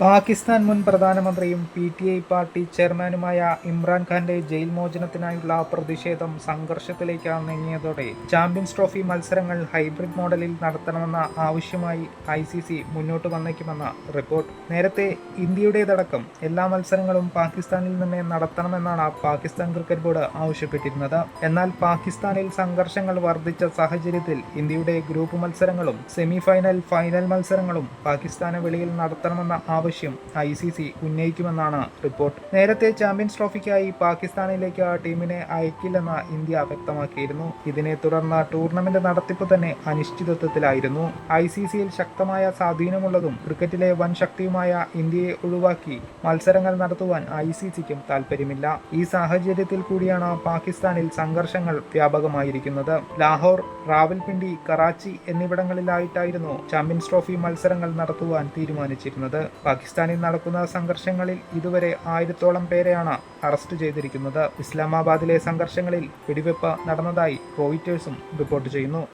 പാകിസ്ഥാൻ മുൻ പ്രധാനമന്ത്രിയും P T I party ചെയർമാനുമായ ഇമ്രാൻഖാന്റെ ജയിൽ മോചനത്തിനായുള്ള പ്രതിഷേധം സംഘർഷത്തിലേക്ക് നീങ്ങിയതോടെ ചാമ്പ്യൻസ് ട്രോഫി മത്സരങ്ങൾ ഹൈബ്രിഡ് മോഡലിൽ നടത്തണമെന്ന ആവശ്യമായി ഐ സി സി മുന്നോട്ട് വന്നേക്കുമെന്ന റിപ്പോർട്ട്. നേരത്തെ ഇന്ത്യയുടേതടക്കം എല്ലാ മത്സരങ്ങളും പാകിസ്ഥാനിൽ നിന്നേ നടത്തണമെന്നാണ് പാകിസ്ഥാൻ ക്രിക്കറ്റ് ബോർഡ് ആവശ്യപ്പെട്ടിരുന്നത്. എന്നാൽ പാകിസ്ഥാനിൽ സംഘർഷങ്ങൾ വർദ്ധിച്ച സാഹചര്യത്തിൽ ഇന്ത്യയുടെ ഗ്രൂപ്പ് മത്സരങ്ങളും സെമിഫൈനൽ ഫൈനൽ മത്സരങ്ങളും പാകിസ്ഥാന് വെളിയിൽ നടത്തണമെന്ന ആവശ്യം ഐ സി സി ഉന്നയിക്കുമെന്നാണ് റിപ്പോർട്ട്. നേരത്തെ ചാമ്പ്യൻസ് ട്രോഫിക്കായി പാകിസ്ഥാനിലേക്ക് ആ ടീമിനെ അയക്കില്ലെന്ന ഇന്ത്യ വ്യക്തമാക്കിയിരുന്നു. ഇതിനെ തുടർന്ന് ടൂർണമെന്റ് നടത്തിപ്പ് തന്നെ അനിശ്ചിതത്വത്തിലായിരുന്നു. ഐ സി സിയിൽ ശക്തമായ സ്വാധീനമുള്ളതും ക്രിക്കറ്റിലെ വൻ ശക്തിയുമായ ഇന്ത്യയെ ഒഴിവാക്കി മത്സരങ്ങൾ നടത്തുവാൻ ഐ സി സിക്കും താൽപ്പര്യമില്ല. ഈ സാഹചര്യത്തിൽ കൂടിയാണ് പാകിസ്ഥാനിൽ സംഘർഷങ്ങൾ വ്യാപകമായിരിക്കുന്നത്. ലാഹോർ റാവൽപിണ്ടി കറാച്ചി എന്നിവിടങ്ങളിലായിട്ടായിരുന്നു ചാമ്പ്യൻസ് ട്രോഫി മത്സരങ്ങൾ നടത്തുവാൻ തീരുമാനിച്ചിരുന്നത്. പാകിസ്ഥാനിൽ നടക്കുന്ന സംഘർഷങ്ങളിൽ ഇതുവരെ ആയിരത്തോളം പേരെയാണ് അറസ്റ്റ് ചെയ്തിരിക്കുന്നത്. ഇസ്ലാമാബാദിലെ സംഘർഷങ്ങളിൽ വെടിവെപ്പ് നടന്നതായി റോയിറ്റേഴ്സും റിപ്പോർട്ട് ചെയ്യുന്നു.